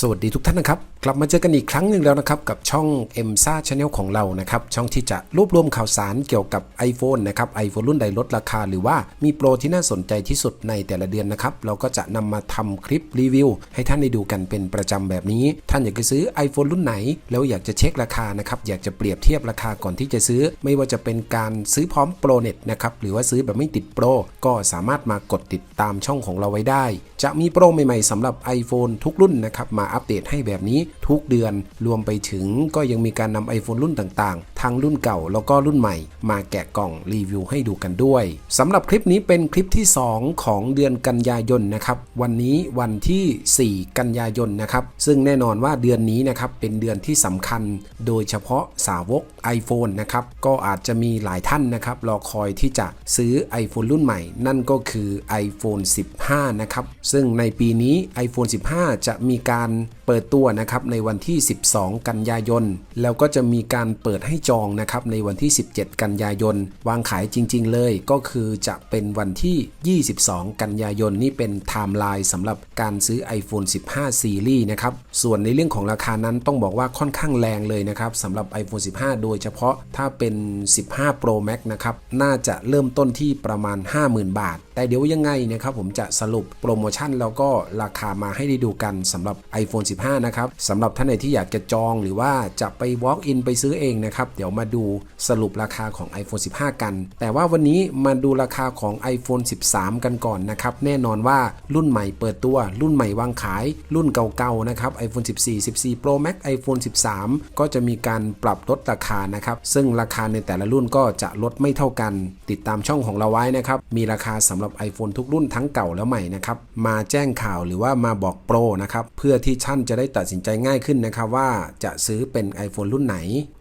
สวัสดีทุกท่านนะครับ กลับมาเจอกันอีกครั้งหนึ่งแล้วนะครับ กับช่อง m s a Channel ของเรานะครับ ช่องที่จะรวบรวมข่าวสารเกี่ยวกับ iPhone นะครับ iPhone รุ่นใดลดราคา หรือว่ามีโปรที่น่าสนใจที่สุดในแต่ละเดือนนะครับ เราก็จะนำมาทำคลิปรีวิว ให้ท่านได้ดูกันเป็นประจำแบบนี้ ท่านอยากจะซื้อ iPhone รุ่นไหน แล้วอยากจะเช็คราคานะครับอยากจะเปรียบเทียบราคาก่อนที่จะซื้อ ไม่ว่าจะเป็นการซื้อพร้อมโปรเน็ตนะครับหรือว่าซื้อแบบไม่ติดโปรก็สามารถมากดติดตามช่องของเราไว้ได้ จะมีโปรใหม่ๆสำหรับ iPhone ทุกรุ่นนะครับมาอัปเดตให้แบบนี้ทุกเดือน รวมไปถึงก็ยังมีการนำ iPhone รุ่นต่างๆ ทั้งรุ่นเก่าแล้วก็รุ่นใหม่ มาแกะกล่องรีวิวให้ดูกันด้วยสำหรับคลิปนี้เป็นคลิปที่ 2 ของเดือนกันยายนนะครับ วันนี้วันที่ 4 กันยายนนะครับ ซึ่งแน่นอนว่าเดือนนี้นะครับเป็นเดือนที่สำคัญ โดยเฉพาะสาวก iPhone นะครับก็อาจจะมีหลายท่านนะครับรอคอยที่จะซื้อ iPhone รุ่นใหม่ นั่นก็คือ iPhone 15 นะครับ ซึ่งในปีนี้ iPhone 15 จะมีการเปิดตัวนะครับในวันที่ 12 กันยายน แล้วก็จะมีการเปิดให้จองนะครับในวันที่ 17 กันยายน วางขายจริง ๆ เลยก็คือจะเป็นวันที่ 22 กันยายน นี่เป็นไทม์ไลน์สำหรับการซื้อ iPhone 15ซีรีส์นะครับส่วนในเรื่องของราคานั้นต้องบอกว่าค่อนข้างแรงเลยนะครับสำหรับ iPhone 15 โดยยเฉพาะถ้าเป็น 15 Pro Max นะครับ น่าจะเริ่มต้นที่ประมาณ 50,000 บาทแต่เดี๋ยวยังไงนะครับผมจะสรุปโปรโมชั่นแล้วก็ราคามาให้ได้ดูกันสำหรับ iPhone 15 นะครับสำหรับท่านไหนที่อยากจะจองหรือว่าจะไป walk in ไปซื้อเองนะครับ เดี๋ยวมาดูสรุปราคาของ iPhone 15 กัน แต่ว่าวันนี้มาดูราคาของ iPhone 13 กันก่อนนะครับ แน่นอนว่ารุ่นใหม่เปิดตัว รุ่นใหม่วางขาย รุ่นเก่าๆนะครับ iPhone 14 14 Pro Max iPhone 13 ก็จะมีการปรับลดราคานะครับ ซึ่งราคาในแต่ละรุ่นก็จะลดไม่เท่ากัน ติดตามช่องของเราไว้นะครับ มีราคาสำหรับ iPhone ทุกรุ่นทั้งเก่าและใหม่นะครับมาแจ้งข่าวหรือว่ามาบอกโปรนะครับเพื่อที่ท่านจะได้ตัดสินใจง่ายขึ้นนะครับว่าจะซื้อเป็น iPhone รุ่นไหน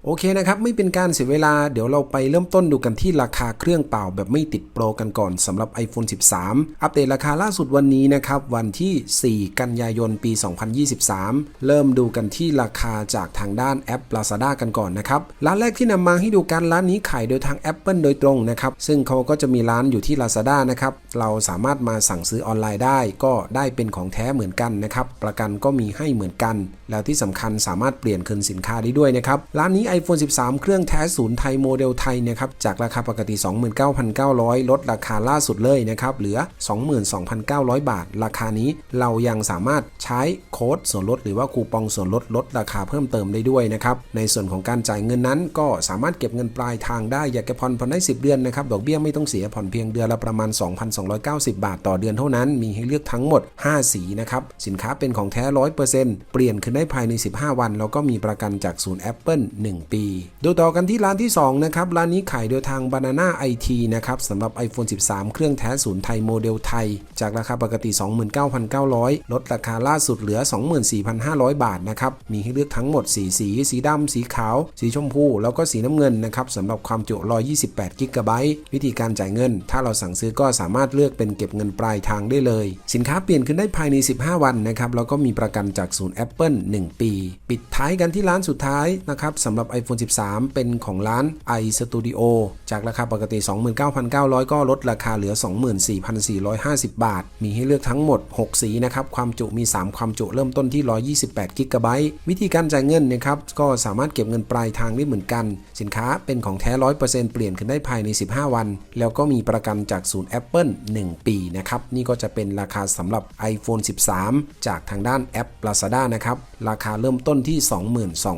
โอเคนะครับ ไม่เป็นการเสียเวลาเดี๋ยวเราไปเริ่มต้นดูกันที่ราคาเครื่องเปล่าแบบไม่ติดโปรกันก่อนสำหรับ iPhone 13 อัปเดตราคาล่าสุดวันนี้นะครับวันที่ 4 กันยายนปี 2023 เริ่มดูกันที่ราคาจากทางด้านแอป Lazada กันก่อนนะครับร้านแรกที่นำมาให้ดูกันร้านนี้ขายโดยทาง Apple โดยตรงนะครับซึ่งเขาก็จะมีร้านอยู่ที่ Lazada นะครับเราสามารถมาสั่งซื้อออนไลน์ได้ ก็ได้เป็นของแท้เหมือนกันนะครับ ประกันก็มีให้เหมือนกัน แล้วที่สำคัญสามารถเปลี่ยนคืนสินค้าได้ด้วยนะครับ ร้านนี้ iPhone 13 เครื่องแท้ศูนย์ไทยโมเดลไทยนะครับ จากราคาปกติ 29,900 ลดราคาล่าสุดเลยนะครับ เหลือ 22,900 บาท ราคานี้เรายังสามารถใช้โค้ดส่วนลดหรือว่าคูปองส่วนลดลดราคาเพิ่มเติมได้ด้วยนะครับ ในส่วนของการจ่ายเงินนั้น ก็สามารถเก็บเงินปลายทางได้ อยากจะผ่อนผ่อนได้ 10 เดือนนะครับ ดอกเบี้ยไม่ต้องเสียผ่อนเพียงเดือนละประมาณ 2 2,290 บาทต่อเดือนเท่านั้น มีให้เลือกทั้งหมด 5 สีนะครับ สินค้าเป็นของแท้ 100%เปลี่ยนคืนได้ภายใน 15 วัน แล้วก็มีประกันจากศูนย์ Apple 1 ปี ดูต่อกันที่ร้านที่ 2 นะครับ ร้านนี้ขายโดยทาง Banana IT นะครับสำหรับ iPhone 13 เครื่องแท้ศูนย์ไทยโมเดลไทย จากราคาปกติ 29,900 ลดราคาล่าสุดเหลือ 24,500 บาทนะครับ มีให้เลือกทั้งหมด 4 สี สีดำ สีขาว สีชมพู แล้วก็สีน้ำเงินนะครับสำหรับความจุ 128 กิกะไบต์ วิธีการจ่ายเงิน ถ้าเราสั่งซื้อก็สามามารถเลือกเป็นเก็บเงินปลายทางได้เลย สินค้าเปลี่ยนขึ้นได้ภายใน 15 วันนะครับแล้วก็มีประกันจากศูนย์ Apple 1 ปี ปิดท้ายกันที่ร้านสุดท้ายนะครับสำหรับ iPhone 13 เป็นของร้าน iStudio จากราคาปกติ 29,900 ก็ลดราคาเหลือ 24,450 บาท มีให้เลือกทั้งหมด 6 สีนะครับ ความจุมี 3 ความจุเริ่มต้นที่ 128 กิกะไบต์วิธีการจ่ายเงินนะครับ ก็สามารถเก็บเงินปลายทางได้เหมือนกัน สินค้าเป็นของแท้ 100%เปลี่ยนขึ้นได้ภายใน 15 วัน แล้วก็มีประกันจากศูนย์ Apple 1 ปีนะครับ นี่ก็จะเป็นราคาสำหรับ iPhone 13 จากทางด้านแอป Lazada นะครับ ราคาเริ่มต้นที่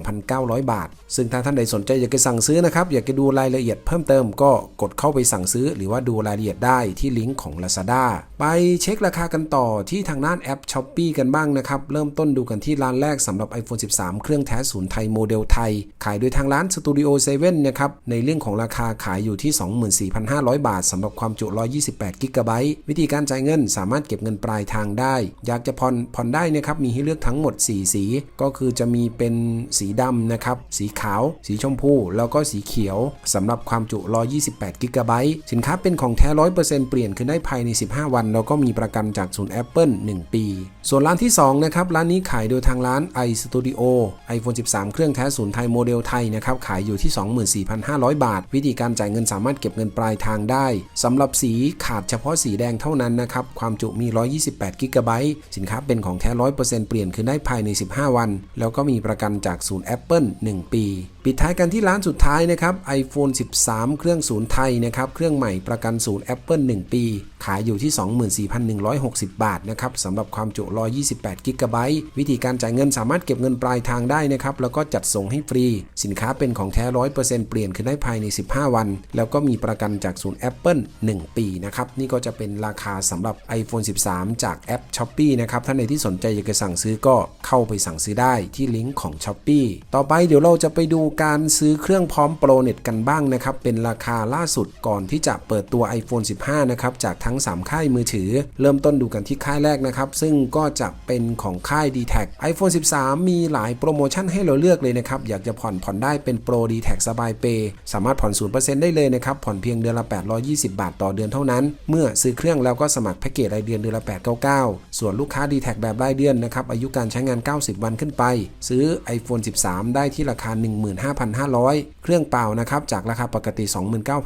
22,900 บาท ซึ่งถ้าท่านใดสนใจอยากจะสั่งซื้อนะครับ อยากจะดูรายละเอียดเพิ่มเติมก็กดเข้าไปสั่งซื้อ หรือว่าดูรายละเอียดได้ที่ลิงก์ของ Lazada ไปเช็คราคากันต่อที่ทางด้านแอป s h อ p e e กันบ้างนะครับ เริ่มต้นดูกันที่ร้านแรกสำหรับ iPhone 13 เครื่องแท้ศูนย์ไทยโมเดลไทย ขายโดยทางร้าน Studio 7นะครับในเรื่องของราคาขายอยู่ที่ 24,500 บาทสำหรับความจุ 128กิกะไบต์วิธีการจ่ายเงินสามารถเก็บเงินปลายทางได้ อยากจะผ่อนผ่อนได้นะครับ มีให้เลือกทั้งหมด 4 สี ก็คือจะมีเป็นสีดำนะครับ สีขาว สีชมพู แล้วก็สีเขียวสำหรับความจุ 128กิกะไบต์สินค้าเป็นของแท้ 100%เปลี่ยนขึ้นได้ภายใน 15 วัน แล้วก็มีประกันจากศูนย์ Apple 1 ปี ส่วนร้านที่ 2 นะครับ ร้านนี้ขายโดยทางร้าน iStudio iPhone 13 เครื่องแท้ศูนย์ไทยโมเดลไทยนะครับ ขายอยู่ที่ 24,500 บาท วิธีการจ่ายเงินสามารถเก็บเงินปลายทางได้สำหรับสีขาดเฉพาะสีแดงเท่านั้นนะครับ ความจุมี 128 กิกะไบต์ สินค้าเป็นของแท้ 100%เปลี่ยนคืนได้ภายใน 15 วัน แล้วก็มีประกันจากศูนย์ Apple 1 ปี ปิดท้ายกันที่ร้านสุดท้ายนะครับ iPhone 13 เครื่องศูนย์ไทยนะครับ เครื่องใหม่ประกันศูนย์ Apple 1 ปี ขายอยู่ที่ 24,160 บาทนะครับสำหรับความจุ 128กิกะไบต์วิธีการจ่ายเงินสามารถเก็บเงินปลายทางได้นะครับ แล้วก็จัดส่งให้ฟรี สินค้าเป็นของแท้ 100%เปลี่ยนคืนได้ภายใน 15 วัน แล้วก็มีประกันจากศูนย์ Apple 1 ปีนะครับ นี่ก็จะเป็นราคาสำหรับ iPhone 13 จากแอป s h o p e e นะครับ ท่านใดที่สนใจอยากจะสั่งซื้อก็เข้าไปสั่งซื้อได้ที่ลิงก์ของ s h o p e e ต่อไปเดี๋ยวเราจะไปดูการซื้อเครื่องพร้อมโปรเน็ตกันบ้างนะครับ เป็นราคาล่าสุดก่อนที่จะเปิดตัว iPhone 15 นะครับ จากทั้ง 3 ค่ายมือถือ เริ่มต้นดูกันที่ค่ายแรกนะครับ ซึ่งก็จะเป็นของค่าย d t แท iPhone 13 มีหลายโปรโมชั่นให้เราเลือกเลยนะครับ อยากจะผ่อนผ่อนได้เป็นโปร d t แทสบายเปย์สามารถผ่อน 0%ได้เลยนะครับ ผ่อนเพียงเดือนละ 820 บาทต่อเดือนเท่านั้น เมื่อซื้อเครื่องแล้วก็สมัครแพ็กเกจรายเดือนเดือนละ 899 ส่วนลูกค้า d t แทแบบรายเดือนนะครับอายุการใช้งาน 90 วันขึ้นไป ซื้อ iPhone 13 ได้ที่ราคา15,500 เครื่องเปล่านะครับจากราคาปกติ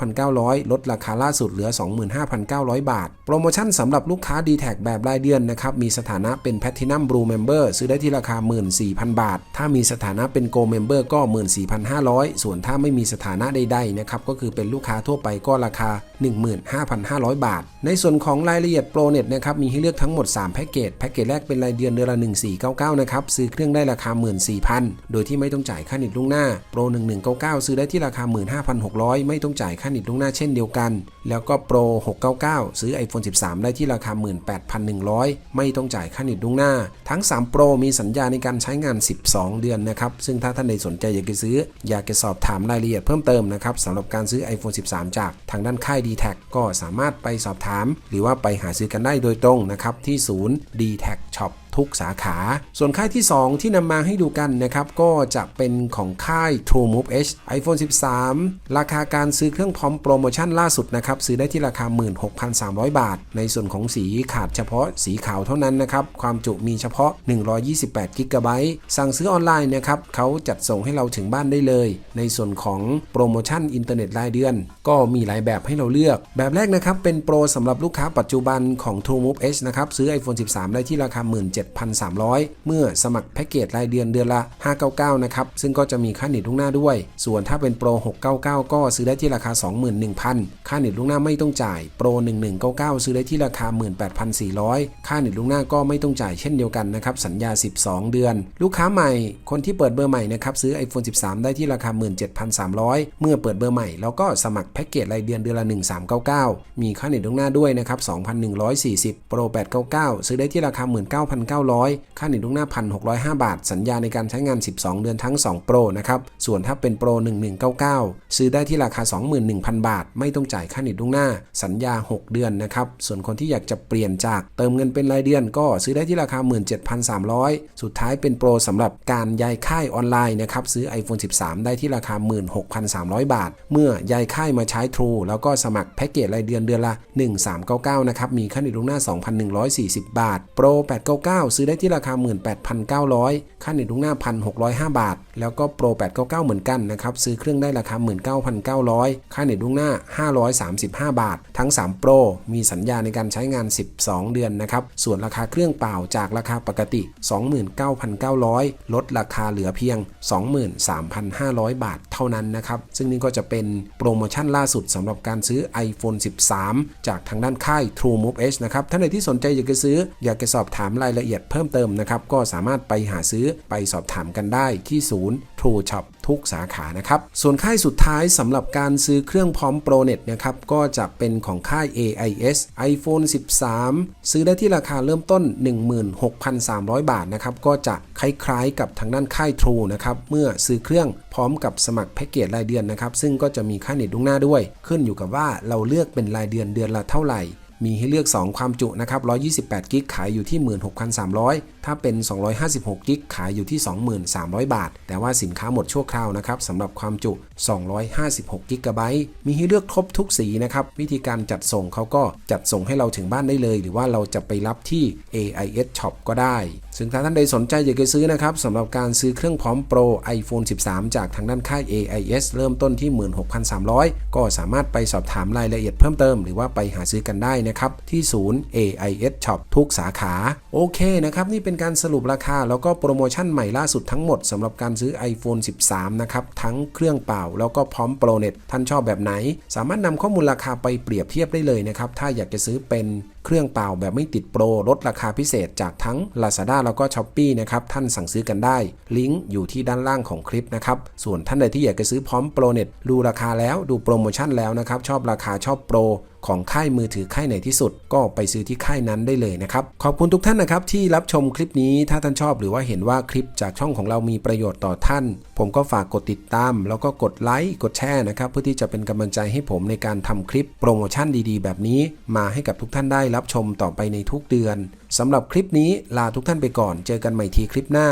29,900 ลดราคาล่าสุดเหลือ 25,900 บาท โปรโมชั่นสำหรับลูกค้า d t แทแบบรายเดือนนะครับมีสถานะเป็น Platinum Blue Member ซื้อได้ที่ราคา 14,000 บาท ถ้ามีสถานะเป็น Gold Member ก็ 14,500 ส่วนถ้าไม่มีสถานะใดๆนะครับก็คือเป็นลูกค้าทั่วไปก็ราคา 15,500 บาท ในส่วนของรายละเอียดโปรเน็ตนะครับมีให้เลือกทั้งหมด 3 แพ็กเกจ แพ็กเกจแรกเป็นรายเดือนเดือนละ 1499 นะครับซื้อเครื่องได้ราคา 14,000 โดยที่ไม่ต้องจ่ายค่าเน็ตล่วงหน้าโปร 1199 ซื้อได้ที่ราคา 15,600 ไม่ต้องจ่ายค่าเน็ตล่วงหน้าเช่นเดียวกัน แล้วก็โปร 699 ซื้อ iPhone 13 ได้ที่ราคา 18,100 ไม่ต้องจ่ายค่าเน็ตล่วงหน้า ทั้ง 3 โปรมีสัญญาในการใช้งาน 12 เดือนนะครับ ซึ่งถ้าท่านใดสนใจอยากจะซื้อ อยากจะสอบถามรายละเอียดเพิ่มเติมนะครับสำหรับการซื้อ iPhone 13 จากทางด้านค่าย d t แทก็สามารถไปสอบถาม หรือว่าไปหาซื้อกันได้โดยตรงนะครับที่ศูนย์ d t แท Shop ทุกสาขา ส่วนค่ายที่ 2 ที่นำมาให้ดูกันนะครับ ก็จะเป็นของค่าย True Move H iPhone 13 ราคาการซื้อเครื่องพร้อมโปรโมชั่นล่าสุดนะครับ ซื้อได้ที่ราคา 16,300 บาท ในส่วนของสีขาดเฉพาะสีขาวเท่านั้นนะครับ ความจุมีเฉพาะ 128 g b สั่งซื้อออนไลน์นะครับเขาจัดส่งให้เราถึงบ้านได้เลย ในส่วนของโปรโมชั่นอินเทอร์เน็ตรายเดือน ก็มีหลายแบบให้เราเลือก แบบแรกนะครับเป็นโปรสำหรับลูกค้าปัจจุบันของ True Move H นะครับซื้อ iPhone 13 ได้ที่ราคา 17 7,300 เมื่อสมัครแพ็กเกจรายเดือนเดือนละ 599 นะครับ ซึ่งก็จะมีค่าเน็ตล่วงหน้าด้วย ส่วนถ้าเป็นโปร 699 ก็ซื้อได้ที่ราคา 21,000 ค่าเน็ตล่วงหน้าไม่ต้องจ่าย โปร 1199 ซื้อได้ที่ราคา 18,400 ค่าเน็ตล่วงหน้าก็ไม่ต้องจ่ายเช่นเดียวกันนะครับ สัญญา 12 เดือน ลูกค้าใหม่ คนที่เปิดเบอร์ใหม่นะครับ ซื้อ iPhone 13 ได้ที่ราคา 17,300 เมื่อเปิดเบอร์ใหม่ แล้วก็สมัครแพ็กเกจรายเดือนเดือนละ 1399 มีค่าเน็ตล่วงหน้าด้วยนะครับ 2,140 โปร 899 ซื้อได้ที่ราคา1,900 ค่าเน็ตล่วงหน้า 1,605 บาท สัญญาในการใช้งาน 12 เดือนทั้ง2โปรนะครับ ส่วนถ้าเป็นโปร1199 ซื้อได้ที่ราคา 21,000 บาท ไม่ต้องจ่ายค่าเน็ตล่วงหน้า สัญญา 6 เดือนนะครับ ส่วนคนที่อยากจะเปลี่ยนจากเติมเงินเป็นรายเดือนก็ซื้อได้ที่ราคา 17,300 สุดท้ายเป็นโปรสำหรับการย้ายค่ายออนไลน์นะครับ ซื้อ iPhone 13 ได้ที่ราคา 16,300 บาท เมื่อย้ายค่ายมาใช้ True แล้วก็สมัครแพ็กเกจรายเดือนเดือนละ 1399 นะครับ มีค่าเน็ตล่วงหน้า 2,140 บาทโป999 ซื้อได้ที่ราคา 18,900 ค่าเน็ตล่วงหน้า 1,605 บาท แล้วก็โปร 899 เหมือนกันนะครับ ซื้อเครื่องได้ราคา 19,900 ค่าเน็ตล่วงหน้า 535 บาท ทั้ง 3 โปร มีสัญญาในการใช้งาน 12 เดือนนะครับ ส่วนราคาเครื่องเปล่าจากราคาปกติ 29,900 ลดราคาเหลือเพียง 23,500 บาทเท่านั้นนะครับ ซึ่งนี่ก็จะเป็นโปรโมชั่นล่าสุดสำหรับการซื้อ iPhone 13 จากทางด้านค่าย True Move H นะครับ ท่านใดที่สนใจอยากจะซื้อ อยากจะสอบถามรายละเอียดเพิ่มเติมนะครับ ก็สามารถไปหาซื้อไปสอบถามกันได้ที่ศูนย์ True Shop ทุกสาขานะครับ ส่วนค่ายสุดท้ายสำหรับการซื้อเครื่องพร้อมโปรเน็ตนะครับ ก็จะเป็นของค่าย AIS iPhone 13 ซื้อได้ที่ราคาเริ่มต้น 16,300 บาทนะครับ ก็จะคล้ายๆกับทางด้านค่าย True นะครับ เมื่อซื้อเครื่องพร้อมกับสมัครแพ็กเกจรายเดือนนะครับ ซึ่งก็จะมีค่าเน็ตล่วงหน้าด้วย ขึ้นอยู่กับว่าเราเลือกเป็นรายเดือนเดือนละเท่าไหร่ มีให้เลือก 2 ความจุนะครับ 128 กิกขายอยู่ที่ 16,300 ถ้าเป็น 256 กิกขายอยู่ที่ 23,000 บาท แต่ว่าสินค้าหมดชั่วคราวนะครับสำหรับความจุ 256 กิกะไบต์ มีให้เลือกครบทุกสีนะครับ วิธีการจัดส่งเขาก็จัดส่งให้เราถึงบ้านได้เลย หรือว่าเราจะไปรับที่ AIS Shop ก็ได้ ซึ่งถ้าท่านใดสนใจอยากจะซื้อนะครับสำหรับการซื้อเครื่องพร้อมโปร iPhone 13 จากทางด้านค่าย AIS เริ่มต้นที่ 16,300 ก็สามารถไปสอบถามรายละเอียดเพิ่มเติม หรือว่าไปหาซื้อกันได้นะครับ ที่ศูนย์ AIS Shop ทุกสาขา โอเคนะครับ นี่เป็นการสรุปราคา แล้วก็โปรโมชั่นใหม่ล่าสุดทั้งหมดสำหรับการซื้อ iPhone 13 นะครับ ทั้งเครื่องเปล่า แล้วก็พร้อมโปรเน็ตท่านชอบแบบไหน สามารถนำข้อมูลราคาไปเปรียบเทียบได้เลยนะครับถ้าอยากจะซื้อเป็น เครื่องเปล่าแบบไม่ติดโปรลดราคาพิเศษจากทั้ง Lazada แล้วก็ s h อ p e e นะครับ ท่านสั่งซื้อกันได้ ลิงก์อยู่ที่ด้านล่างของคลิปนะครับ ส่วนท่านใดที่อยากจะซื้อพร้อมโปรเน็ตดูราคาแล้วดูโปรโมชั่นแล้วนะครับ ชอบราคาชอบโปร ของค่ายมือถือค่ายไหนที่สุด ก็ไปซื้อที่ค่ายนั้นได้เลยนะครับ ขอบคุณทุกท่านนะครับที่รับชมคลิปนี้ถ้าท่านชอบหรือว่าเห็นว่าคลิปจากช่องของเรามีประโยชน์ต่อท่าน ผมก็ฝากกดติดตาม แล้วก็กดไลค์กดแชร์นะครับเพื่อที่จะเป็นกำลังใจให้ผมในการทำคลิปโปรโมชั่นดีๆ แบบนี้ มาให้กับทุกท่านได้รับชมต่อไปในทุกเดือนสำหรับคลิปนี้ลาทุกท่านไปก่อน เจอกันใหม่ทีคลิปหน้า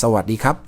สวัสดีครับ